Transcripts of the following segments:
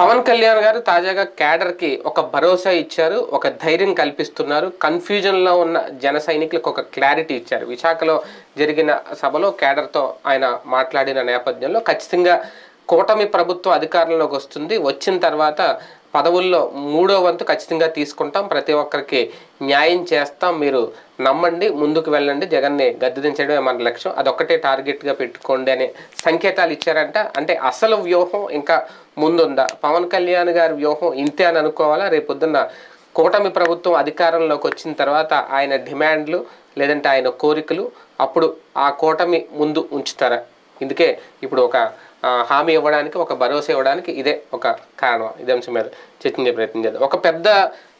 పవన్ కళ్యాణ్ గారు తాజాగా క్యాడర్కి ఒక భరోసా ఇచ్చారు ఒక ధైర్యం కల్పిస్తున్నారు. కన్ఫ్యూజన్లో ఉన్న జన సైనికులకు ఒక క్లారిటీ ఇచ్చారు. విశాఖలో జరిగిన సభలో క్యాడర్తో ఆయన మాట్లాడిన నేపథ్యంలో ఖచ్చితంగా కూటమి ప్రభుత్వం అధికారంలోకి వస్తుంది. వచ్చిన తర్వాత పదవుల్లో మూడో వంతు ఖచ్చితంగా తీసుకుంటాం. ప్రతి ఒక్కరికి న్యాయం చేస్తాం. మీరు నమ్మండి ముందుకు వెళ్ళండి. జగన్ని గద్దెదించడమే మన లక్ష్యం. అదొక్కటే టార్గెట్గా పెట్టుకోండి అనే సంకేతాలు ఇచ్చారంట. అంటే అసలు వ్యూహం ఇంకా ముందుందా? పవన్ కళ్యాణ్ గారి వ్యూహం ఇంతే అని అనుకోవాలా? రేపొద్దున్న కూటమి ప్రభుత్వం అధికారంలోకి వచ్చిన తర్వాత ఆయన డిమాండ్లు లేదంటే ఆయన కోరికలు అప్పుడు ఆ కూటమి ముందు ఉంచుతారా? ఇందుకే ఇప్పుడు ఒక హామీ ఇవ్వడానికి ఒక భరోసా ఇవ్వడానికి ఇదే ఒక కారణం. ఇదే అంశం మీద చర్చించే ప్రయత్నం చేద్దాం. ఒక పెద్ద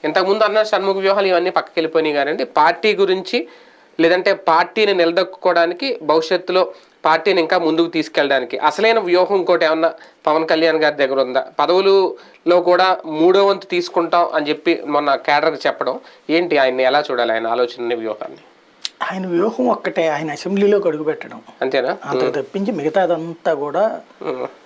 ఇంతకుముందు అన్న షణ్ముఖ వ్యూహాలు ఇవన్నీ పక్కకి వెళ్ళిపోయినాయి కానీ పార్టీ గురించి లేదంటే పార్టీని నిలదొక్కుకోవడానికి భవిష్యత్తులో పార్టీని ఇంకా ముందుకు తీసుకెళ్ళడానికి. అసలైన వ్యూహం ఇంకోటి ఏమన్నా పవన్ కళ్యాణ్ గారి దగ్గర ఉందా? పదవులలో కూడా మూడో వంతు తీసుకుంటాం అని చెప్పి మొన్న కేడర్కి చెప్పడం. ఏంటి ఆయన్ని ఎలా చూడాలి ఆయన ఆలోచన వ్యూహాన్ని? ఆయన వ్యూహం ఒక్కటే ఆయన అసెంబ్లీలోకి అడుగుపెట్టడం అంతేనా? అంతకు తప్పించి మిగతాదంతా కూడా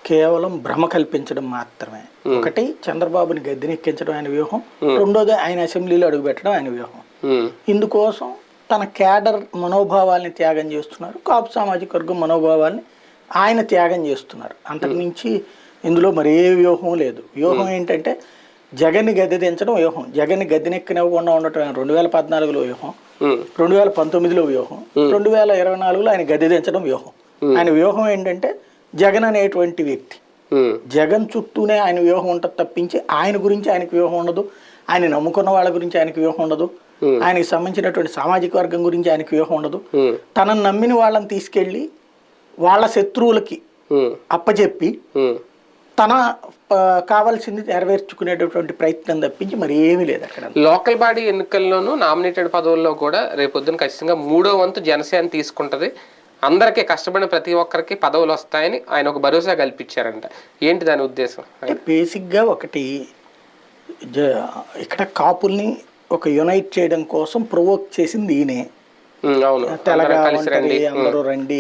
కేవలం భ్రమ కల్పించడం మాత్రమే. ఒకటి చంద్రబాబుని గద్దెనెక్కించడం ఆయన వ్యూహం. రెండోది ఆయన అసెంబ్లీలో అడుగుపెట్టడం ఆయన వ్యూహం. ఇందుకోసం తన క్యాడర్ మనోభావాల్ని త్యాగం చేస్తున్నారు. కాపు సామాజిక వర్గం మనోభావాల్ని ఆయన త్యాగం చేస్తున్నారు. అంతకు మించి ఇందులో మరే వ్యూహం లేదు. వ్యూహం ఏంటంటే జగన్ని గద్దె దించడం వ్యూహం. జగన్ని గద్దెనెక్కనివ్వకుండా ఉండటం రెండు వేల పద్నాలుగులో వ్యూహం. రెండు వేల పంతొమ్మిదిలో వ్యూహం. రెండు వేల ఇరవై నాలుగులో ఆయన గద్దె దించడం వ్యూహం. ఆయన వ్యూహం ఏంటంటే జగన్ అనేటువంటి వ్యక్తి. జగన్ చుట్టూనే ఆయన వ్యూహం ఉంటుంది తప్పించి ఆయన గురించి ఆయనకి వ్యూహం ఉండదు. ఆయన నమ్ముకున్న వాళ్ళ గురించి ఆయనకి వ్యూహం ఉండదు. ఆయనకి సంబంధించినటువంటి సామాజిక వర్గం గురించి ఆయనకి వ్యూహం ఉండదు. తనను నమ్మిన వాళ్ళని తీసుకెళ్ళి వాళ్ళ శత్రువులకి అప్పచెప్పి. తన కావాల్సింది నెరవేర్చుకునేటటువంటి ప్రయత్నం తప్పించి మరి ఏమీ లేదు అక్కడ. లోకల్ బాడీ ఎన్నికల్లోనూ నామినేటెడ్ పదవుల్లో కూడా రేపొద్దున ఖచ్చితంగా మూడో వంతు జనసేన తీసుకుంటది. అందరికీ కష్టపడిన ప్రతి ఒక్కరికి పదవులు వస్తాయని ఆయన ఒక భరోసా కల్పించారంట. ఏంటి దాని ఉద్దేశం? అంటే బేసిక్గా ఒకటి ఇక్కడ కాపుల్ని ఒక యునైట్ చేయడం కోసం ప్రొవోక్ చేసింది ఈయనే. అందరం రండి.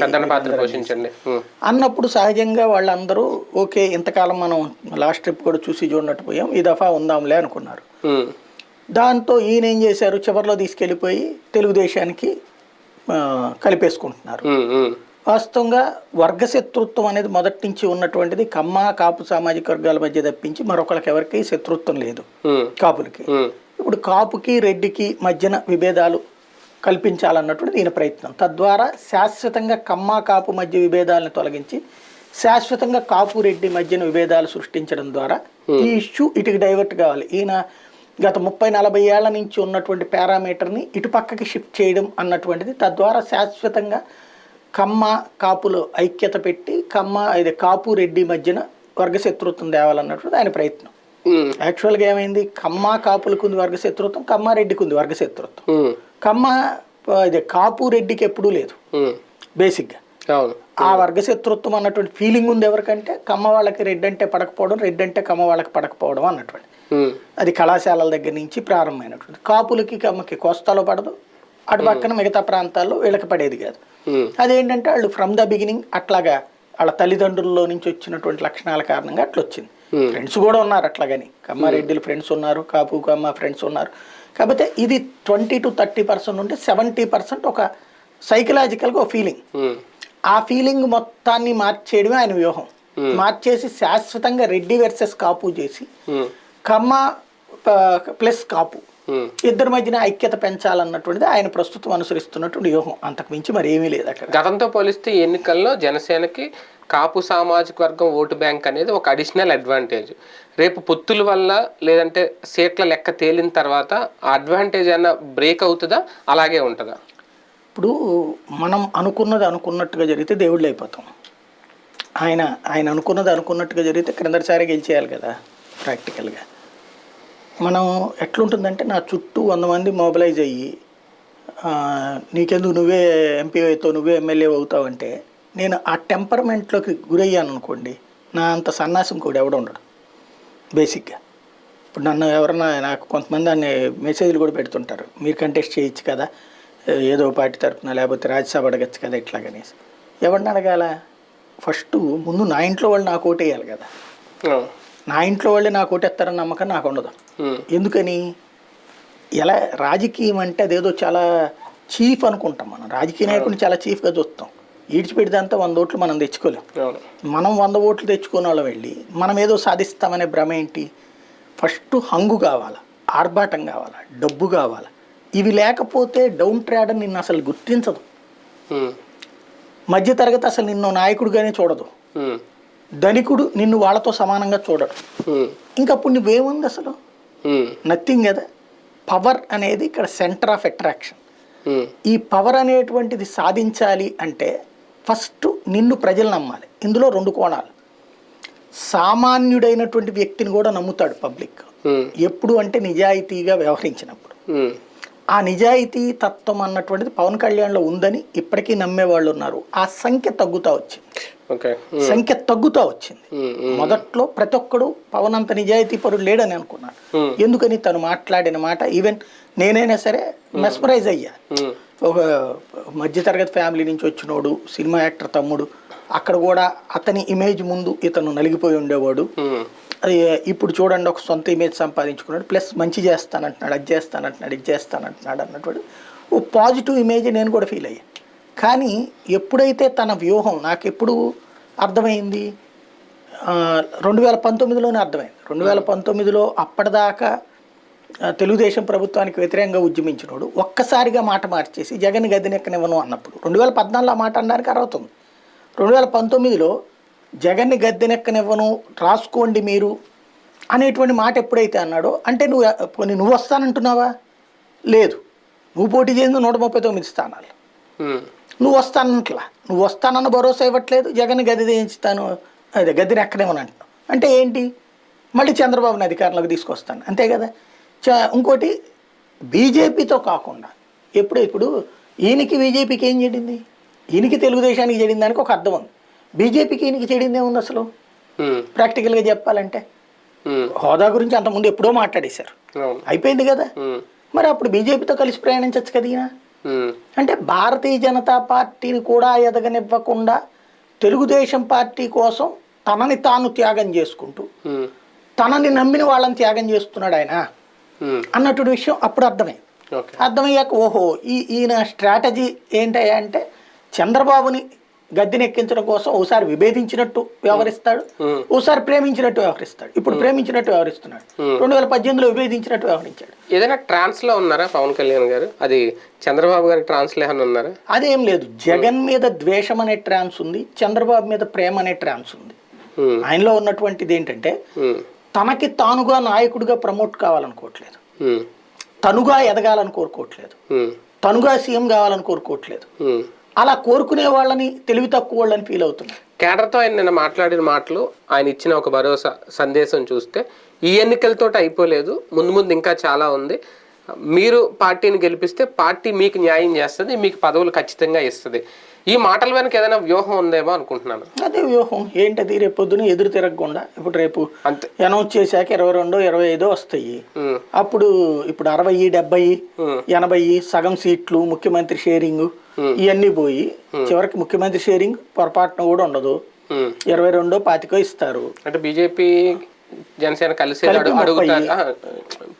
అన్నప్పుడు సహజంగా వాళ్ళందరూ ఓకే ఇంతకాలం మనం లాస్ట్ ట్రిప్ కూడా చూసి చూడనట్టు పోయాం ఈ దఫా ఉందాంలే అనుకున్నారు. దాంతో ఈయన ఏం చేశారు? చివరిలో తీసుకెళ్ళిపోయి తెలుగుదేశానికి కలిపేసుకుంటున్నారు. వాస్తవంగా వర్గశత్రుత్వం అనేది మొదటి నుంచి ఉన్నటువంటిది కమ్మ కాపు సామాజిక వర్గాల మధ్య తప్పించి మరొకరికి ఎవరికి శత్రుత్వం లేదు. కాపులకి. ఇప్పుడు కాపుకి రెడ్డికి మధ్యన విభేదాలు కల్పించాలన్నటువంటి దీని ప్రయత్నం. తద్వారా శాశ్వతంగా కమ్మ కాపు మధ్య విభేదాలను తొలగించి శాశ్వతంగా కాపు రెడ్డి మధ్యన విభేదాలు సృష్టించడం ద్వారా ఈ ఇష్యూ ఇటుకి డైవర్ట్ కావాలి. ఈయన గత ముప్పై నలభై ఏళ్ళ నుంచి ఉన్నటువంటి పారామీటర్ని ఇటు పక్కకి షిఫ్ట్ చేయడం అన్నటువంటిది తద్వారా శాశ్వతంగా కమ్మ కాపులు ఐక్యత పెట్టి కమ్మ ఇది కాపు రెడ్డి మధ్యన వర్గశత్రుత్వం తేవాలన్నటువంటిది ఆయన ప్రయత్నం. యాక్చువల్గా ఏమైంది? కమ్మ కాపులకు ఉంది వర్గ శత్రుత్వం కమ్మారెడ్డికి ఉంది వర్గ శత్రుత్వం కమ్మ ఇది కాపు రెడ్డికి ఎప్పుడూ లేదు. బేసిక్గా. ఆ వర్గ శత్రుత్వం అన్నటువంటి ఫీలింగ్ ఉంది ఎవరికంటే కమ్మ వాళ్ళకి రెడ్ అంటే పడకపోవడం రెడ్ అంటే కమ్మ వాళ్ళకి పడకపోవడం అన్నటువంటి. అది కళాశాలల దగ్గర నుంచి ప్రారంభమైనటువంటి. కాపులకి కమ్మకి కోస్తాలో పడదు. అటు పక్కన మిగతా ప్రాంతాల్లో వీళ్ళకి పడేది కాదు. అదేంటంటే వాళ్ళు ఫ్రమ్ ద బిగినింగ్ అట్లాగా వాళ్ళ తల్లిదండ్రుల్లో నుంచి వచ్చినటువంటి లక్షణాల కారణంగా అట్లా వచ్చింది Hmm. ఫ్రెండ్స్ కూడా ఉన్నారు అట్లాగని. కమ్మారెడ్డిలు ఫ్రెండ్స్ ఉన్నారు కాపు కమ్మ ఫ్రెండ్స్ ఉన్నారు. కాకపోతే ఇది ట్వంటీ టు థర్టీ పర్సెంట్ ఉంటే సెవెంటీ పర్సెంట్ ఒక సైకలాజికల్గా ఒక ఫీలింగ్ ఉమ్, ఆ ఫీలింగ్ మొత్తాన్ని మార్చేయడమే ఆయన వ్యూహం. మార్చేసి శాశ్వతంగా రెడ్డి వర్సెస్ కాపు చేసి కమ్మ ప్లస్ కాపు. ఇద్దరి మధ్యన ఐక్యత పెంచాలన్నటువంటిది ఆయన ప్రస్తుతం అనుసరిస్తున్నటువంటి వ్యూహం. అంతకు మించి మరి ఏమీ లేదు అక్కడ. గతంతో పోలిస్తే ఎన్నికల్లో జనసేనకి కాపు సామాజిక వర్గం ఓటు బ్యాంక్ అనేది ఒక అడిషనల్ అడ్వాంటేజ్. రేపు పొత్తుల వల్ల లేదంటే సీట్ల లెక్క తేలిన తర్వాత ఆ అడ్వాంటేజ్ అన్న బ్రేక్ అవుతుందా? అలాగే ఉంటుందా? ఇప్పుడు మనం అనుకున్నది అనుకున్నట్టుగా జరిగితే దేవుళ్ళు అయిపోతాం. ఆయన ఆయన అనుకున్నది అనుకున్నట్టుగా జరిగితే క్రిందటిసారి గెలిచేయాలి కదా ప్రాక్టికల్గా. మనం ఎట్లుంటుందంటే నా చుట్టూ వంద మంది మొబిలైజ్ అయ్యి నీకెందుకు నువ్వే ఎంపీ అవుతావు నువ్వే ఎమ్మెల్యే అవుతావు అంటే నేను ఆ టెంపర్మెంట్లోకి గురయ్యాను అనుకోండి నా అంత సన్నాసం కూడా ఎవడ ఉండడు బేసిక్గా. ఇప్పుడు నన్ను ఎవరన్నా నాకు కొంతమంది అన్ని మెసేజ్లు కూడా పెడుతుంటారు మీరు కంటెస్ట్ చేయొచ్చు కదా ఏదో పార్టీ తరపున లేకపోతే రాజ్యసభ అడగచ్చు కదా ఇట్లాగనేసి. ఎవరిని అడగాల? ఫస్ట్ ముందు నా ఇంట్లో వాళ్ళు నాకు ఓటేయాలి కదా. నా ఇంట్లో వాళ్ళే నాకు ఓటేస్తారని నమ్మకం నాకు ఉండదు. ఎందుకని? ఎలా? రాజకీయం అంటే అదేదో చాలా చీఫ్ అనుకుంటాం మనం. రాజకీయ నాయకుడిని చాలా చీఫ్గా చూస్తాం. ఈడ్చిపెడితే వంద ఓట్లు మనం తెచ్చుకోలేం. మనం వంద ఓట్లు తెచ్చుకున్న వాళ్ళం వెళ్ళి మనం ఏదో సాధిస్తామనే భ్రమ ఏంటి? ఫస్ట్ హంగు కావాలా ఆర్భాటం కావాలా డబ్బు కావాలా? ఇవి లేకపోతే డౌన్ ట్రాడ్ నిన్ను అసలు గుర్తించదు. మధ్యతరగతి అసలు నిన్ను నాయకుడిగానే చూడదు. ధనికుడు నిన్ను వాళ్ళతో సమానంగా చూడడు. ఇంకప్పుడు నువ్వేముంది అసలు? నథింగ్ కదా? పవర్ అనేది ఇక్కడ సెంటర్ ఆఫ్ అట్రాక్షన్ ఈ పవర్ అనేటువంటిది సాధించాలి అంటే ఫస్ట్ నిన్ను ప్రజలు నమ్మాలి. ఇందులో రెండు కోణాలు. సామాన్యుడైనటువంటి వ్యక్తిని కూడా నమ్ముతాడు పబ్లిక్. ఎప్పుడు అంటే నిజాయితీగా వ్యవహరించినప్పుడు. ఆ నిజాయితీ తత్వం అన్నటువంటిది పవన్ కళ్యాణ్లో ఉందని ఇప్పటికీ నమ్మేవాళ్ళు ఉన్నారు. ఆ సంఖ్య తగ్గుతా వచ్చింది. సంఖ్య తగ్గుతా వచ్చింది. మొదట్లో ప్రతి ఒక్కడు పవన్ అంత నిజాయితీ పరుడు లేడని అనుకున్నాను. ఎందుకని తను మాట్లాడిన మాట ఈవెన్ నేనైనా సరే మెస్మరైజ్ అయ్యా. ఒక మధ్యతరగతి ఫ్యామిలీ నుంచి వచ్చినోడు సినిమా యాక్టర్ తమ్ముడు అక్కడ కూడా అతని ఇమేజ్ ముందు ఇతను నలిగిపోయి ఉండేవాడు. అది ఇప్పుడు చూడండి ఒక సొంత ఇమేజ్ సంపాదించుకున్నాడు ప్లస్ మంచి చేస్తానంటున్నాడు అది చేస్తానంటున్నాడు ఇది చేస్తానంటున్నాడు అన్నటువంటి ఓ పాజిటివ్ ఇమేజ్ నేను కూడా ఫీల్ అయ్యా. కానీ ఎప్పుడైతే తన వ్యూహం నాకు ఎప్పుడు అర్థమైంది? రెండు వేల పంతొమ్మిదిలోనే అర్థమైంది. రెండు వేల పంతొమ్మిదిలో అప్పటిదాకా తెలుగుదేశం ప్రభుత్వానికి వ్యతిరేకంగా ఉద్యమించినోడు ఒక్కసారిగా మాట మార్చేసి జగన్ గద్దెనెక్కనివ్వను అన్నప్పుడు. రెండు వేల పద్నాలుగులో ఆ మాట అనడానికి అర్హత ఉంది రెండు వేల పంతొమ్మిదిలో జగన్ని గద్దెనెక్కనివ్వను రాసుకోండి మీరు అనేటువంటి మాట ఎప్పుడైతే అన్నాడో అంటే నువ్వు పోనీ నువ్వు వస్తానంటున్నావా? లేదు. నువ్వు పోటీ చేసింది నూట ముప్పై తొమ్మిది స్థానాలు. నువ్వు వస్తానంట్లా. నువ్వు వస్తానన్న భరోసా ఇవ్వట్లేదు జగన్ గది దించుతాను అదే గదిని ఎక్కడేమని అంటున్నావు. అంటే ఏంటి? మళ్ళీ చంద్రబాబుని అధికారంలోకి తీసుకొస్తాను. అంతే కదా? ఇంకోటి బీజేపీతో కాకుండా ఎప్పుడు ఇప్పుడు ఈయనకి బీజేపీకి ఏం చెడింది? ఈయనకి తెలుగుదేశానికి చెడింది దానికి ఒక అర్థం ఉంది. బీజేపీకి ఈయనకి చెడింది ఏముంది అసలు? ప్రాక్టికల్గా చెప్పాలంటే. హోదా గురించి అంతకుముందు ఎప్పుడో మాట్లాడేశారు. అయిపోయింది కదా? మరి అప్పుడు బీజేపీతో కలిసి ప్రయాణించవచ్చు కదా ఈయన? అంటే భారతీయ జనతా పార్టీని కూడా ఎదగనివ్వకుండా తెలుగుదేశం పార్టీ కోసం తనని తాను త్యాగం చేసుకుంటూ తనని నమ్మిన వాళ్ళని త్యాగం చేస్తున్నాడు ఆయన. అన్నటువంటి విషయం అప్పుడు అర్థమైంది ఓకే. అర్థమయ్యాక ఓహో ఈ ఈయన స్ట్రాటజీ ఏంటయ్యా అంటే చంద్రబాబుని గద్దెనెక్కించడం కోసం ఓసారి విభేదించినట్టు వ్యవహరిస్తాడు. ఓసారి ప్రేమించినట్టు వ్యవహరిస్తాడు. ఇప్పుడు ప్రేమించినట్టు వ్యవహరిస్తున్నాడు. రెండు వేల పద్దెనిమిదిలో విభేదించినట్టు వ్యవహరించాడు. ఏదైనా ట్రాన్స్లో ఉన్నారా పవన్ కళ్యాణ్ గారు? అది చంద్రబాబు గారి ట్రాన్స్లో ఏమైనా ఉన్నారా? అదేం లేదు. జగన్ మీద ద్వేషం అనే ట్రాన్స్ ఉంది చంద్రబాబు మీద ప్రేమ అనే ట్రాన్స్ ఉంది. ఆయనలో ఉన్నటువంటిది ఏంటంటే తనకి తానుగా నాయకుడిగా ప్రమోట్ కావాలనుకోవట్లేదు తనుగా ఎదగాలని కోరుకోవట్లేదు. తనుగా సీఎం కావాలని కోరుకోవట్లేదు. అలా కోరుకునే వాళ్ళని తెలివి తక్కువ వాళ్ళని ఫీల్ అవుతున్నారు కేడర్తో ఆయన నిన్న మాట్లాడిన మాటలు ఆయన ఇచ్చిన ఒక భరోసా సందేశం చూస్తే ఈ ఎన్నికలతో అయిపోలేదు. ముందు ముందు ఇంకా చాలా ఉంది. మీరు పార్టీని గెలిపిస్తే పార్టీ మీకు న్యాయం చేస్తుంది మీకు పదవులు ఖచ్చితంగా ఇస్తుంది. ఈ మాటల వెనక ఏదైనా వ్యూహం ఉందేమో అనుకుంటున్నాను. అదే వ్యూహం. ఏంటది? రేపు పొద్దున ఎదురు తిరగకుండా ఇప్పుడు రేపు అంతే. అనౌన్స్ చేశాక ఇరవై రెండో ఇరవై ఐదో వస్తాయి. అప్పుడు ఇప్పుడు అరవై డెబ్బై ఎనభై సగం సీట్లు ముఖ్యమంత్రి షేరింగ్ ఇవన్నీ పోయి చివరికి ముఖ్యమంత్రి షేరింగ్ పొరపాటున కూడా ఉండదు. ఇరవై రెండో పాతికో ఇస్తారు. అంటే బీజేపీ జనసేన కలిసి. అడుగుతారు.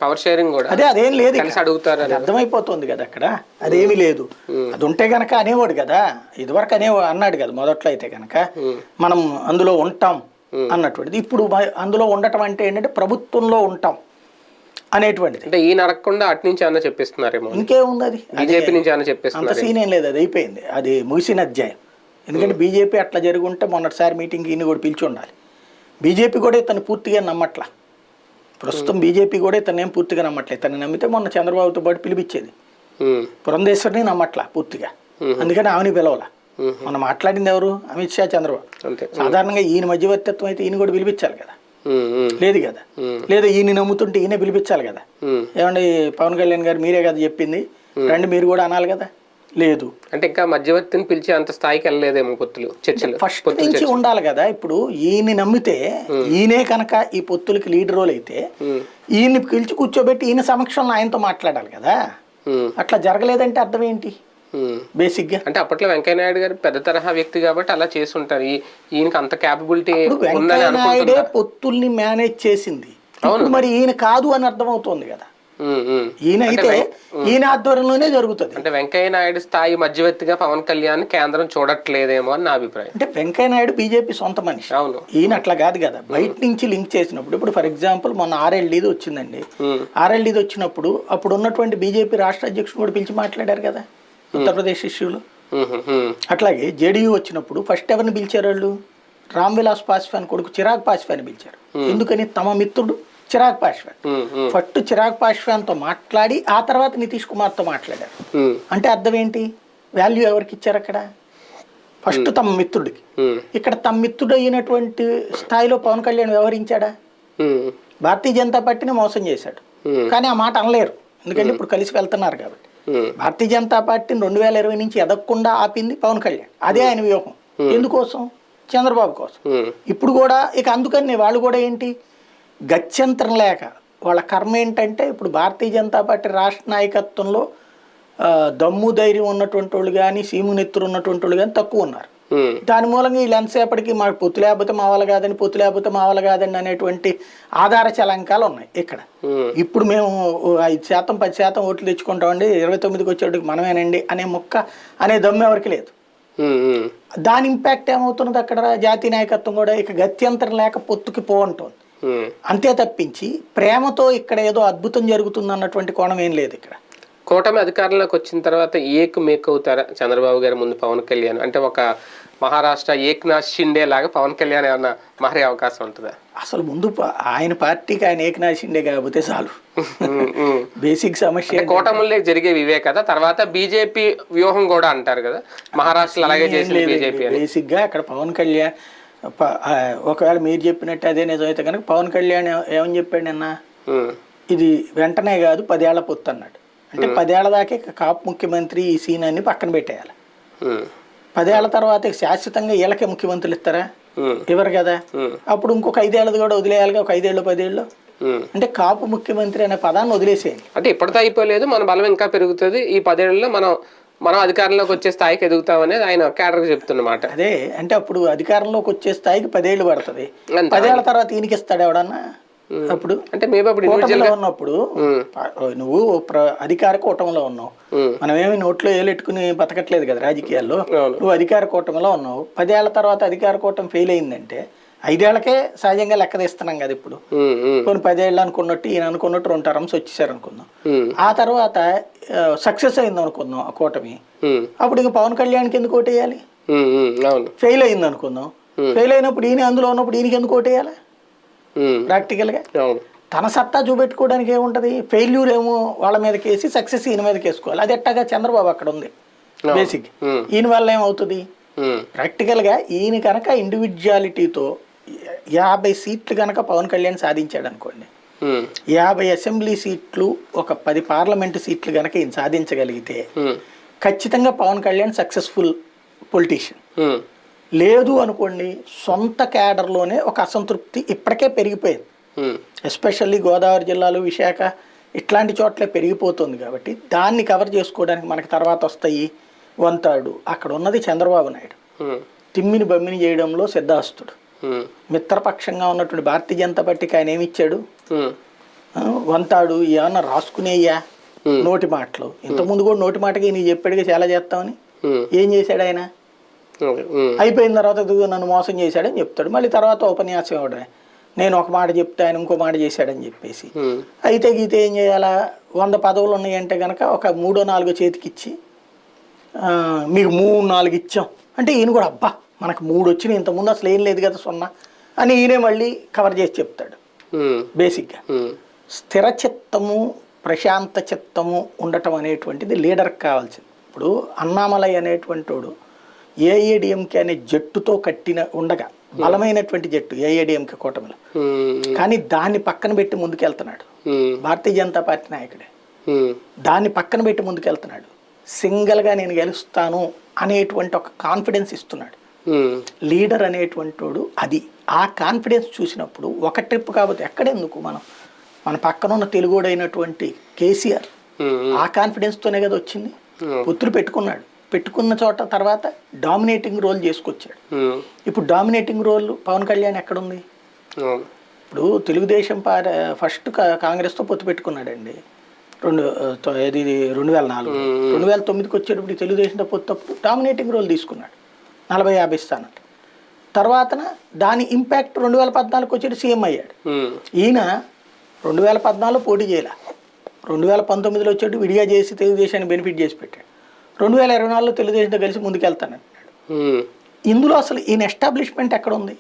పవర్ షేరింగ్ కూడా. అదే అదేం లేదు. కలిసి అడుగుతారు అర్థమైపోతుంది కదా అక్కడ. అదేమీ లేదు. అది ఉంటే గనక అనేవాడు కదా. ఇదివరకు అనే అన్నాడు కదా మొదట్లో అయితే గనక. మనం అందులో ఉంటాం అన్నటువంటిది. ఇప్పుడు అందులో ఉండటం అంటే ఏంటంటే ప్రభుత్వంలో ఉంటాం అనేటువంటిది. అంటే ఈయన అడగకుండా అటు నుంచి ఏమన్నా చెప్పిస్తున్నారేమో ఇంకేముంది అది? బీజేపీ నుంచి ఏమన్నా అంత చెప్పిస్తున్నారు సీన్ ఏం లేదు. అది అయిపోయింది. అది ముగిసిన అధ్యాయం. ఎందుకంటే బీజేపీ అట్లా జరుగుంటే మొన్నటిసారి మీటింగ్ ఈయన కూడా పిలిచి ఉండాలి. బీజేపీ కూడా ఇతను పూర్తిగా నమ్మట్లా. ప్రస్తుతం బీజేపీ కూడా ఇతను ఏం పూర్తిగా నమ్మట్లేదు ఇతను నమ్మితే మొన్న చంద్రబాబుతో పాటు పిలిపించేది. పురంధేశ్వరిని నమ్మట్లా పూర్తిగా. అందుకని ఆమెని పిలవాల. మనం మాట్లాడింది ఎవరు? అమిత్ షా చంద్రబాబు. సాధారణంగా ఈయన మధ్యవర్తిత్వం అయితే ఈయన కూడా పిలిపించాలి కదా. లేదు కదా. లేదా ఈయన నమ్ముతుంటే ఈయన పిలిపించాలి కదా. ఏమండి పవన్ కళ్యాణ్ గారు మీరే కదా చెప్పింది. రండి మీరు కూడా అనాలి కదా. లేదు. అంటే ఇంకా మధ్యవర్తిని పిలిచి అంత స్థాయికి వెళ్ళలేదేమో పొత్తులు చర్చలు ఫస్ట్ నుంచి ఉండాలి కదా. ఇప్పుడు ఈయన్ని నమ్మితే ఈయనే కనుక ఈ పొత్తులకి లీడర్ రోల్ అయితే ఈయన్ని పిలిచి కూర్చోబెట్టి ఈయన సమక్షంలో ఆయనతో మాట్లాడాలి కదా. అట్లా జరగలేదంటే అర్థం ఏంటి? ఉమ్. బేసిక్గా అంటే అప్పట్లో వెంకయ్య నాయుడు గారు పెద్ద తరహా వ్యక్తి కాబట్టి అలా చేసుంటారు. ఈ- ఈయనకి అంత క్యాపబిలిటీ ఉందని వెంకయ్య నాయుడే అనుకుంటున్నారు పొత్తుల్ని మేనేజ్ చేసింది. మరి ఈయన కాదు అని అర్థమవుతోంది కదా. ఉమ్, ఉమ్. ఈయన అయితే ఈయన ఆధ్వర్యంలోనే జరుగుతుంది. అంటే వెంకయ్య నాయుడు స్థాయి మధ్యవర్తిగా పవన్ కళ్యాణ్ కేంద్రం చూడట్లేదేమో అని నా అభిప్రాయం. అంటే వెంకయ్య నాయుడు బీజేపీ సొంత మనిషి. అవును. ఈయన అట్లా కాదు కదా. బయట నుంచి లింక్ చేసినప్పుడు ఇప్పుడు ఫర్ ఎగ్జాంపుల్ మొన్న ఆర్ఎల్డీది వచ్చిందండి. ఆర్ఎల్డీది వచ్చినప్పుడు అప్పుడు ఉన్నటువంటి బీజేపీ రాష్ట్ర అధ్యక్షుడు కూడా పిలిచి మాట్లాడారు కదా. ఉత్తరప్రదేశ్ ఇష్యూలో. అట్లాగే జేడీయూ వచ్చినప్పుడు ఫస్ట్ ఎవరిని పిలిచారు వాళ్ళు? రామ్ విలాస్ పాస్వాన్ కొడుకు చిరాగ్ పాస్వాన్ పిలిచారు. ఎందుకని? తమ మిత్రుడు. చిరాగ్ ఉమ్, ఫస్ట్ చిరాగ్ పాస్వాన్తో మాట్లాడి ఆ తర్వాత నితీష్ కుమార్తో మాట్లాడారు. అంటే అర్థం ఏంటి? వాల్యూ ఎవరికి ఇచ్చారు అక్కడ? ఫస్ట్ తమ మిత్రుడికి. ఇక్కడ తమ మిత్రుడు అయినటువంటి స్థాయిలో పవన్ కళ్యాణ్ వ్యవహరించాడా భారతీయ జనతా పార్టీని మోసం చేశాడు. కానీ ఆ మాట అనలేరు. ఎందుకంటే ఇప్పుడు కలిసి వెళ్తున్నారు కాబట్టి. భారతీయ జనతా పార్టీని రెండు వేల ఇరవై నుంచి ఎదగకుండా ఆపింది పవన్ కళ్యాణ్. అదే ఆయన వ్యూహం. ఎందుకోసం? చంద్రబాబు కోసం. ఇప్పుడు కూడా ఇక అందుకని వాళ్ళు కూడా ఏంటి? గత్యంతరం లేక వాళ్ళ కర్మ ఏంటంటే ఇప్పుడు భారతీయ జనతా పార్టీ రాష్ట్ర నాయకత్వంలో దమ్ము ధైర్యం ఉన్నటువంటి వాళ్ళు కానీ సీము నెత్తురు ఉన్నటువంటి వాళ్ళు కానీ తక్కువ ఉన్నారు. దాని మూలంగా వీళ్ళు ఎంతసేపటికి మాకు పొత్తు లేకపోతే మా వాళ్ళ కాదని పొత్తు లేకపోతే మా వాళ్ళ కాదని అనేటువంటి ఆధార చలంకాలు ఉన్నాయి ఇక్కడ. ఇప్పుడు మేము ఐదు శాతం పది శాతం ఓట్లు తెచ్చుకుంటామండి. ఇరవై తొమ్మిదికి వచ్చేటికి మనమేనండి అనే ముక్క అనే దమ్ము ఎవరికి లేదు. దాని ఇంపాక్ట్ ఏమవుతున్నది అక్కడ? జాతీయ నాయకత్వం కూడా ఇక గత్యంతరం లేక పొత్తుకి పోంటుంది. అంతే తప్పించి ప్రేమతో ఇక్కడ ఏదో అద్భుతం జరుగుతుంది అన్నటువంటి కోణం ఏం లేదు ఇక్కడ. కూటమి అధికారంలోకి వచ్చిన తర్వాత ఏక్ మేక్ అవుతారా? చంద్రబాబు గారి ముందు పవన్ కళ్యాణ్. అంటే ఒక మహారాష్ట్ర ఏక్నాథ్ షిండే లాగా పవన్ కళ్యాణ్ ఏమన్నా మారే అవకాశం ఉంటుందా? అసలు ముందు ఆయన పార్టీకి ఆయన ఏకనాథ్ షిండే కాకపోతే చాలు. బేసిక్ సమస్య అంటే కూటముల్లో జరిగేవి ఇవే కదా తర్వాత బీజేపీ వ్యూహం కూడా అంటారు కదా. మహారాష్ట్రలో అలాగే చేసింది బీజేపీ అని. బేసిక్గా అక్కడ పవన్ కళ్యాణ్ ఒకవేళ మీరు చెప్పినట్టు అదే నిజమైతే కనుక పవన్ కళ్యాణ్ ఏమని చెప్పాడు నిన్న? ఇది వెంటనే కాదు పదేళ్ళ పొత్తు అన్నాడు. అంటే పదేళ్ళ దాకా కాపు ముఖ్యమంత్రి ఈ సీన్ అన్ని పక్కన పెట్టేయాలి. పదేళ్ళ తర్వాత శాశ్వతంగా వీళ్ళకే ముఖ్యమంత్రులు ఇస్తారా? ఇవ్వరు కదా? అప్పుడు ఇంకొక ఐదేళ్ళది కూడా వదిలేయాలిగా ఒక ఐదేళ్ళు పదేళ్ళు. అంటే కాపు ముఖ్యమంత్రి అనే పదాన్ని వదిలేసేయండి. అంటే ఇప్పటితో అయిపోలేదు మన బలం ఇంకా పెరుగుతుంది. ఈ పదేళ్ళలో మనం మనం అధికారంలోకి వచ్చే స్థాయికి ఎదుగుతామనేది ఆయన క్యాడర్కి చెప్తున్నమాట. అదే అంటే అప్పుడు అధికారంలోకి వచ్చే స్థాయికి పదేళ్ళు పడుతుంది. అంతే. పదేళ్ళ తర్వాత ఈయనకి ఇస్తాడు ఎవడన్నా అప్పుడు అంటే మేబీ అప్పుడు ఉన్నప్పుడు నువ్వు అధికార కూటమిలో ఉన్నావు. మనమేమి నోట్లో ఏలెట్టుకుని బతకట్లేదు కదా రాజకీయాల్లో. నువ్వు అధికార కూటమిలో ఉన్నావు. పదేళ్ళ తర్వాత అధికార కూటమి ఫెయిల్ అయిందంటే ఐదేళ్ళకే సహజంగా లెక్క తీస్తున్నాం కదా ఇప్పుడు. కొన్ని పదేళ్ళు అనుకున్నట్టు ఈయన అనుకున్నట్టు రెండు టర్మ్స్ వచ్చేసారు అనుకుందాం ఆ తర్వాత సక్సెస్ అయింది అనుకుందాం ఆ కూటమి. అప్పుడు ఇంక పవన్ కళ్యాణ్కి ఎందుకు ఓటేయాలి ఫెయిల్ అయింది అనుకుందాం ఫెయిల్ అయినప్పుడు ఈయన అందులో ఉన్నప్పుడు ఈయనకి ఎందుకు ఓటేయాలి ప్రాక్టికల్గా. తన సత్తా చూపెట్టుకోవడానికి ఏముంటది? ఫెయిల్యూర్ ఏమో వాళ్ళ మీదకి వేసి సక్సెస్ ఈయన మీదకి వేసుకోవాలి. అది ఎట్టాగా చంద్రబాబు అక్కడ ఉంది. బేసిక్. ఈయన వల్ల ఏమవుతుంది? ప్రాక్టికల్గా ఈయన కనుక ఇండివిజువాలిటీతో యాభై సీట్లు కనుక పవన్ కళ్యాణ్ సాధించాడు అనుకోండి యాభై అసెంబ్లీ సీట్లు ఒక పది పార్లమెంటు సీట్లు కనుక ఈయన సాధించగలిగితే ఖచ్చితంగా పవన్ కళ్యాణ్ సక్సెస్ఫుల్ పొలిటీషియన్. లేదు అనుకోండి సొంత క్యాడర్లోనే ఒక అసంతృప్తి ఇప్పటికే పెరిగిపోయింది. ఎస్పెషల్లీ గోదావరి జిల్లాలో విశాఖ ఇట్లాంటి చోట్ల పెరిగిపోతుంది కాబట్టి దాన్ని కవర్ చేసుకోవడానికి మనకి తర్వాత వస్తాయి వంతాడు. అక్కడ ఉన్నది చంద్రబాబు నాయుడు. తిమ్మిని బమ్మిని చేయడంలో సిద్ధాస్తుడు. మిత్రపక్షంగా ఉన్నటువంటి భారతీయ జనతా పార్టీకి ఆయన ఏమి ఇచ్చాడు ఉమ్, ఆ, వంతాడు ఏమన్నా రాసుకునేయ్యా. నోటి మాటలు. ఇంతకుముందు కూడా నోటి మాటకి నీ చెప్పాడుగా చాలా చేస్తామని ఏం చేశాడు ఆయన? అయిపోయిన తర్వాత నన్ను మోసం చేశాడని చెప్తాడు. మళ్ళీ తర్వాత ఉపన్యాసం ఇవ్వడమే నేను ఒక మాట చెప్తే ఆయన ఇంకో మాట చేశాడని చెప్పేసి. అయితే గీత ఏం చేయాలా? వంద పదవులు ఉన్నాయంటే కనుక ఒక మూడో నాలుగో చేతికి ఇచ్చి ఆ, మీకు మూడు నాలుగు ఇచ్చాం. అంటే ఈయన కూడా అబ్బా! మనకు మూడు వచ్చినాయి ఇంతకుముందు అసలు ఏం లేదు కదా సున్నా అని ఈయనే మళ్ళీ కవర్ చేసి చెప్తాడు. బేసిక్గా స్థిర చిత్తము ప్రశాంత చిత్తము ఉండటం అనేటువంటిది లీడర్కి కావాల్సింది. ఇప్పుడు అన్నామలై అనేటువంటి వాడు ఏఏడిఎంకే అనే జట్టుతో కట్టిన ఉండగా బలమైనటువంటి జట్టు ఏఏడిఎంకే కూటమిలో. కానీ దాన్ని పక్కన పెట్టి ముందుకెళ్తున్నాడు. భారతీయ జనతా పార్టీ నాయకుడే. దాన్ని పక్కన పెట్టి ముందుకెళ్తున్నాడు. సింగిల్గా నేను గెలుస్తాను అనేటువంటి ఒక కాన్ఫిడెన్స్ ఇస్తున్నాడు. లీడర్ అనేటువంటి వాడు అది ఆ కాన్ఫిడెన్స్ చూసినప్పుడు ఒక ట్రిప్ కాబట్టి ఎక్కడెందుకు మనం? మన పక్కన ఉన్న తెలుగుడైనటువంటి కేసీఆర్ ఉమ్, ఆ కాన్ఫిడెన్స్తోనే కదా వచ్చింది. ఉమ్, పొత్తులు పెట్టుకున్నాడు. పెట్టుకున్న చోట తర్వాత డామినేటింగ్ రోల్ చేసుకొచ్చాడు. ఇప్పుడు డామినేటింగ్ రోల్ పవన్ కళ్యాణ్ ఎక్కడుంది? ఇప్పుడు తెలుగుదేశం పార ఫస్ట్ కాంగ్రెస్తో పొత్తు పెట్టుకున్నాడండి. రెండు ఇది రెండు వేల నాలుగు రెండు వేల తొమ్మిదికి వచ్చేటప్పుడు తెలుగుదేశంతో పొత్తు డామినేటింగ్ రోల్ తీసుకున్నాడు. నలభై యాభై స్థానాలు తర్వాతన దాని ఇంపాక్ట్ రెండు వేల పద్నాలుగుకి వచ్చేటి సీఎం అయ్యాడు. ఈయన రెండు వేల పద్నాలుగులో పోటీ చేయలే. రెండు వేల పంతొమ్మిదిలో వచ్చేట్టు విడిగా చేసి తెలుగుదేశాన్ని బెనిఫిట్ చేసి పెట్టాడు. రెండు వేల ఇరవై నాలుగులో తెలుగుదేశంతో కలిసి ముందుకెళ్తానంటున్నాడు ఇందులో అసలు ఈయన ఎస్టాబ్లిష్మెంట్ ఎక్కడ ఉంది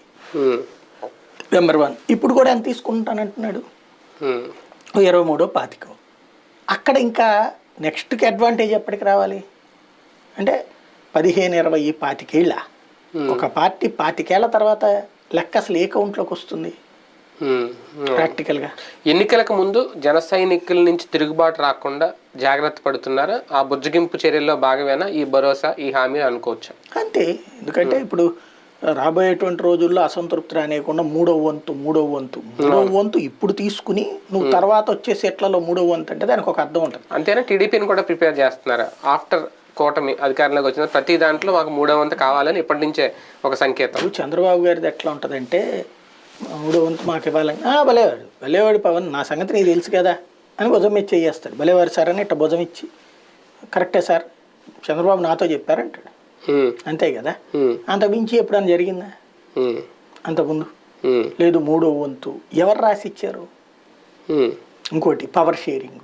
నెంబర్ వన్. ఇప్పుడు కూడా ఎంత తీసుకుంటానంటున్నాడు ఇరవై మూడో పాతికో. అక్కడ ఇంకా నెక్స్ట్కి అడ్వాంటేజ్ ఎప్పటికి రావాలి? అంటే పదిహేను ఇరవై పాతికేళ్ళ. ఒక పార్టీ పాతికేళ్ళ తర్వాత లెక్క అసలు ఏ కౌంట్లోకి వస్తుంది. ప్రాక్టికల్గా. ఎన్నికలకు ముందు జన సైనికుల నుంచి తిరుగుబాటు రాకుండా జాగ్రత్త పడుతున్నారు. ఆ బుజ్జగింపు చర్యల్లో భాగమేనా ఈ భరోసా ఈ హామీ అనుకోవచ్చు? అంతే. ఎందుకంటే ఇప్పుడు రాబోయేటువంటి రోజుల్లో అసంతృప్తి అనేకుండా మూడో వంతు మూడో వంతు మూడో వంతు ఇప్పుడు తీసుకుని నువ్వు తర్వాత వచ్చే సెట్లలో మూడో వంతు అంటే దానికి ఒక అర్థం ఉంటుంది. అంతేనా? టీడీపీని కూడా ప్రిపేర్ చేస్తున్నారు? ఆఫ్టర్ కూటమి అధికారంలోకి వచ్చిన ప్రతి దాంట్లో మాకు మూడో వంతు కావాలని ఇప్పటి నుంచే ఒక సంకేతం. చంద్రబాబు గారిది ఎట్లా ఉంటుందంటే మూడో వంతు మాకు ఇవ్వాలని "ఆ, భలేవాడు భలేవాడు పవన్ నా సంగతి నీకు తెలుసు కదా అని భుజం ఇచ్చి చేస్తాడు. భలేవాడు సార్ అని ఇట్లా భుజం ఇచ్చి కరెక్టే సార్ చంద్రబాబు నాతో చెప్పారంటాడు. అంతే కదా? అంత మించి ఎప్పుడైనా జరిగిందా? అంతకుముందు? లేదు మూడో వంతు. ఎవరు రాసి ఇచ్చారు ఇంకోటి పవర్ షేరింగ్.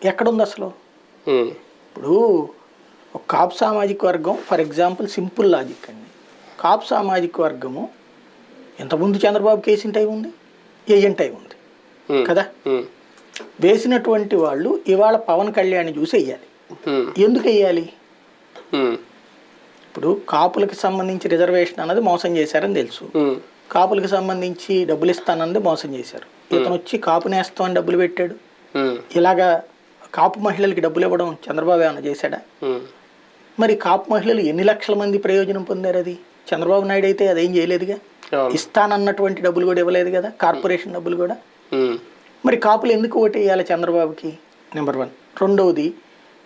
ఎక్కడుంది అసలు? ఇప్పుడు కాపు సామాజిక వర్గం ఫర్ ఎగ్జాంపుల్ సింపుల్ లాజిక్ అండి. కాపు సామాజిక వర్గము ఇంతకుముందు చంద్రబాబు కేసిన టైం ఉంది? ఏజెంట్ టైం ఉంది. కదా? వేసినటువంటి వాళ్ళు ఇవాళ పవన్ కళ్యాణ్ చూసి వెయ్యాలి ఎందుకు వెయ్యాలి ఇప్పుడు కాపులకి సంబంధించి రిజర్వేషన్ అన్నది మోసం చేశారని తెలుసు. కాపులకి సంబంధించి డబ్బులు ఇస్తానన్నది మోసం చేశారు. ఇతను వచ్చి కాపు నేస్తామని డబ్బులు పెట్టాడు. ఇలాగా కాపు మహిళలకి డబ్బులు ఇవ్వడం చంద్రబాబు ఏమైనా చేశాడా? మరి కాపు మహిళలు ఎన్ని లక్షల మంది ప్రయోజనం పొందారు అది? చంద్రబాబు నాయుడు అయితే అదేం చేయలేదుగా. ఇస్తానన్నటువంటి డబ్బులు కూడా ఇవ్వలేదు కదా కార్పొరేషన్ డబ్బులు కూడా? మరి కాపులు ఎందుకు ఓటేయాలి చంద్రబాబుకి? నెంబర్ వన్ రెండవది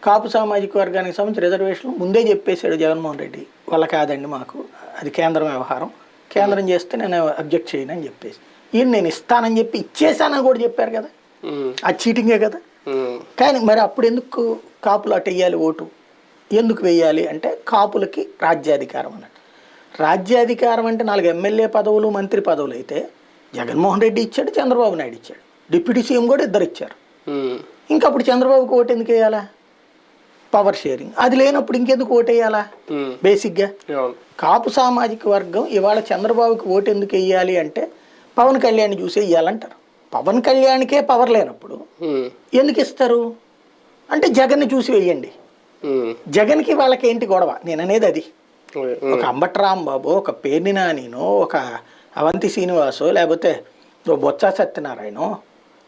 కాపు సామాజిక వర్గానికి సంబంధించి రిజర్వేషన్ ముందే చెప్పేశాడు జగన్మోహన్ రెడ్డి. వాళ్ళ కాదండి మాకు. అది కేంద్రం వ్యవహారం. కేంద్రం చేస్తే నేను అబ్జెక్ట్ చేయను అని చెప్పేసి. ఈయన నేను ఇస్తానని చెప్పి ఇచ్చేసానని కూడా చెప్పారు కదా? అది చీటింగే కదా? కానీ మరి అప్పుడు ఎందుకు కాపులు అటు వేయాలి ఓటు? ఎందుకు వేయాలి అంటే కాపులకి రాజ్యాధికారం అన్నట్టు. రాజ్యాధికారం అంటే నాలుగు ఎమ్మెల్యే పదవులు మంత్రి పదవులు అయితే జగన్మోహన్ రెడ్డి ఇచ్చాడు చంద్రబాబు నాయుడు ఇచ్చాడు. డిప్యూటీ సీఎం కూడా ఇద్దరు ఇచ్చారు. ఇంకా అప్పుడు చంద్రబాబుకి ఓటు ఎందుకు వేయాలా? Power sharing. అది లేనప్పుడు ఇంకెందుకు ఓటు వేయాలా? ఉమ్, బేసిక్గా. కాపు సామాజిక వర్గం ఇవాళ చంద్రబాబుకి ఓటు ఎందుకు వేయాలి అంటే పవన్ కళ్యాణ్ చూసి వేయాలంటారు. పవన్ కళ్యాణ్కే పవర్ లేనప్పుడు ఎందుకు ఇస్తారు? అంటే జగన్ని చూసి వేయండి. జగన్కి వాళ్ళకి ఏంటి గొడవ నేను అనేది అది ఒక అంబట్రామ్ బాబు ఒక పేర్ని నానినో ఒక అవంతి శ్రీనివాసో లేకపోతే ఓ బొత్స సత్యనారాయణ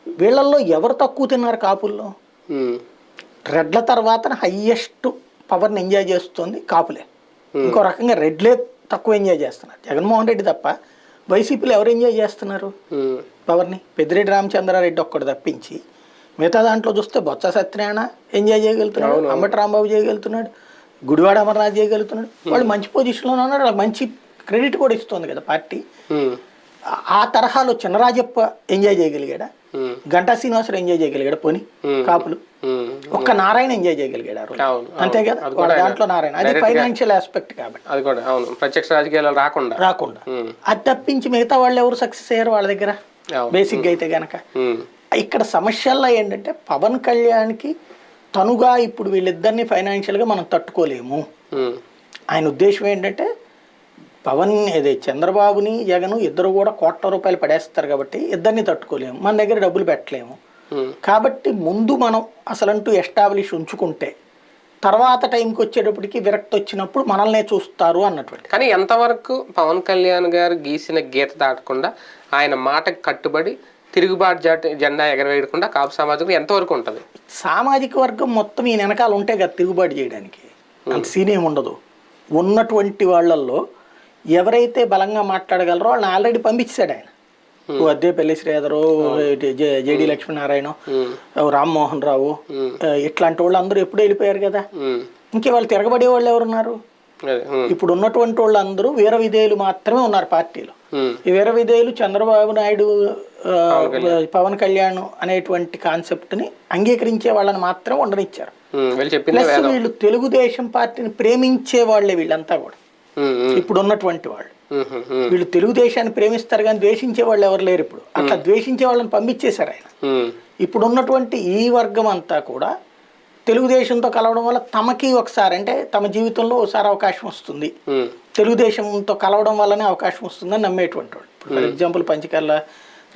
వీళ్ళల్లో ఎవరు తక్కువ తిన్నారు కాపుల్లో? రెడ్ల తర్వాత హయ్యెస్ట్ పవర్ని ఎంజాయ్ చేస్తుంది కాపులే. ఇంకో రకంగా రెడ్లే తక్కువ ఎంజాయ్ చేస్తున్నారు. జగన్మోహన్ రెడ్డి తప్ప వైసీపీలో ఎవరు ఎంజాయ్ చేస్తున్నారు? పవర్ని? పెద్దిరెడ్డి రామచంద్రారెడ్డి ఒక్కడు తప్పించి మిగతా దాంట్లో చూస్తే బొత్స సత్యనారాయణ ఎంజాయ్ చేయగలుగుతున్నాడు? అంబటి రాంబాబు చేయగలుగుతున్నాడు. గుడివాడ అమర్నాథ్ చేయగలుగుతున్నాడు. వాళ్ళు మంచి పొజిషన్లో ఉన్నారు వాళ్ళకి మంచి క్రెడిట్ కూడా ఇస్తుంది కదా పార్టీ. ఆ- తరహాలో చిన్నరాజప్ప ఎంజాయ్ చేయగలిగాడా? గంటా శ్రీనివాసరావు ఎంజాయ్ చేయగలిగాడు? పోని కాపులు. ఒక్క నారాయణ ఎంజాయ్ చేయగలిగాడు అంతే కదా? వాళ్ళ దాంట్లో నారాయణ. అది ఫైనాన్షియల్ ఆస్పెక్ట్ కాబట్టి. అది కూడా అవును. ప్రత్యక్ష రాజకీయాలు రాకుండా. రాకుండా. అది తప్పించి మిగతా వాళ్ళు ఎవరు సక్సెస్ అయ్యారు వాళ్ళ దగ్గర. బేసిక్గా అయితే గనక. ఇక్కడ సమస్యల్లో ఏంటంటే పవన్ కళ్యాణ్కి తనుగా ఇప్పుడు వీళ్ళిద్దరిని ఫైనాన్షియల్గా మనం తట్టుకోలేము. ఆయన ఉద్దేశం ఏంటంటే పవన్ అదే చంద్రబాబుని జగన్ ఇద్దరు కూడా కోట్ల రూపాయలు పడేస్తారు కాబట్టి ఇద్దరిని తట్టుకోలేము. మన దగ్గర డబ్బులు పెట్టలేము. కాబట్టి ముందు మనం అసలంటూ ఎస్టాబ్లిష్ ఉంచుకుంటే తర్వాత టైంకి వచ్చేటప్పటికి విరక్తి వచ్చినప్పుడు మనల్నే చూస్తారు అన్నటువంటి. కానీ ఎంతవరకు పవన్ కళ్యాణ్ గారు గీసిన గీత దాటకుండా ఆయన మాటకు కట్టుబడి తిరుగుబాటు జట- జెండా ఎగరవేయకుండా కాపు సమాజం ఎంతవరకు ఉంటుంది? సామాజిక వర్గం మొత్తం ఈ వెనకాల ఉంటే కదా తిరుగుబాటు చేయడానికి. అంత సీన్ ఏమి ఉండదు. ఉన్నటువంటి వాళ్ళల్లో ఎవరైతే బలంగా మాట్లాడగలరో వాళ్ళని ఆల్రెడీ పంపించాడు ఆయన. ఓ అద్దే పెళ్ళి శ్రీధరు జేడి లక్ష్మీనారాయణ రామ్మోహన్ రావు ఇట్లాంటి వాళ్ళు అందరూ ఎప్పుడు వెళ్ళిపోయారు కదా. ఇంకే వాళ్ళు తిరగబడే వాళ్ళు ఎవరున్నారు? ఇప్పుడు ఉన్నటువంటి వాళ్ళు అందరూ వీర విధేయులు మాత్రమే ఉన్నారు పార్టీలో. ఈ వీర విధేయులు చంద్రబాబు నాయుడు పవన్ కళ్యాణ్. అనేటువంటి కాన్సెప్ట్ని అంగీకరించే వాళ్ళని మాత్రం ఉండనిచ్చారు. ప్లస్ వీళ్ళు తెలుగుదేశం పార్టీని ప్రేమించే వాళ్ళే వీళ్ళంతా కూడా. ఇప్పుడు ఉన్నటువంటి వాళ్ళు. వీళ్ళు తెలుగుదేశాన్ని ప్రేమిస్తారు కానీ ద్వేషించే వాళ్ళు ఎవరు లేరు ఇప్పుడు. అట్లా ద్వేషించే వాళ్ళని పంపించేశారు ఆయన. ఇప్పుడు ఉన్నటువంటి ఈ వర్గం అంతా కూడా తెలుగుదేశంతో కలవడం వల్ల తమకి ఒకసారి అంటే తమ జీవితంలో ఒకసారి అవకాశం వస్తుంది. తెలుగుదేశంతో కలవడం వల్లనే అవకాశం వస్తుందని నమ్మేటువంటి ఇప్పుడు ఫర్ ఎగ్జాంపుల్ పంచకర్ల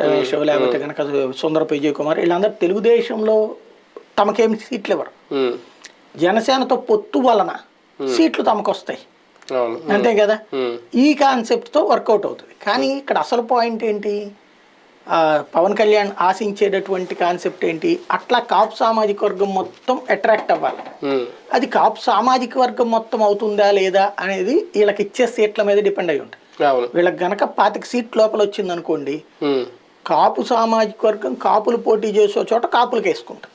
రమేష్ లేకపోతే కనుక సుందరపు విజయ్ కుమార్ వీళ్ళందరూ తెలుగుదేశంలో తమకేమి సీట్లు ఇవ్వరు జనసేనతో పొత్తు వలన సీట్లు తమకు వస్తాయి అంతే కదా? ఈ కాన్సెప్ట్తో వర్కౌట్ అవుతుంది. కానీ ఇక్కడ అసలు పాయింట్ ఏంటి? పవన్ కళ్యాణ్ ఆశించేటటువంటి కాన్సెప్ట్ ఏంటి? అట్లా కాపు సామాజిక వర్గం మొత్తం అట్రాక్ట్ అవ్వాలి. అది కాపు సామాజిక వర్గం మొత్తం అవుతుందా లేదా అనేది వీళ్ళకి ఇచ్చే సీట్ల మీద డిపెండ్ అయి ఉంటుంది. వీళ్ళకి గనక పాతిక సీట్ లోపల వచ్చింది అనుకోండి కాపు సామాజిక వర్గం కాపులు పోటీ చేసే చోట కాపులకు వేసుకుంటారు.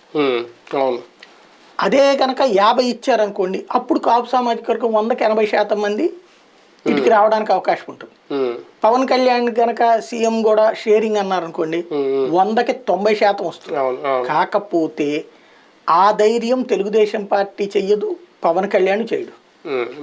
అదే కనుక యాభై ఇచ్చారనుకోండి అప్పుడు కాపు సామాజిక వర్గం వందకి ఎనభై శాతం మంది ఇటుకి రావడానికి అవకాశం ఉంటుంది. పవన్ కళ్యాణ్ గనక సీఎం కూడా షేరింగ్ అన్నారనుకోండి ఉమ్, వందకి తొంభై శాతం వస్తుంది. కాకపోతే ఆ ధైర్యం తెలుగుదేశం పార్టీ చెయ్యదు పవన్ కళ్యాణ్ చేయడు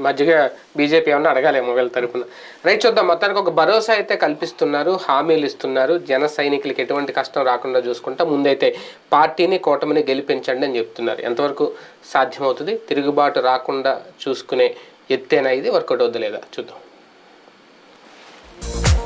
మధ్యగా బీజేపీ ఏమన్నా అడగాలేమో వీళ్ళ తరపున. రైట్ చూద్దాం. మొత్తానికి ఒక భరోసా అయితే కల్పిస్తున్నారు హామీలు ఇస్తున్నారు. జన సైనికులకి ఎటువంటి కష్టం రాకుండా చూసుకుంటా ముందైతే పార్టీని కూటమిని గెలిపించండి అని చెప్తున్నారు. ఎంతవరకు సాధ్యమవుతుంది? తిరుగుబాటు రాకుండా చూసుకునే ఎత్తేనా ఇది వర్కౌట్ లేదా? చూద్దాం. Bye.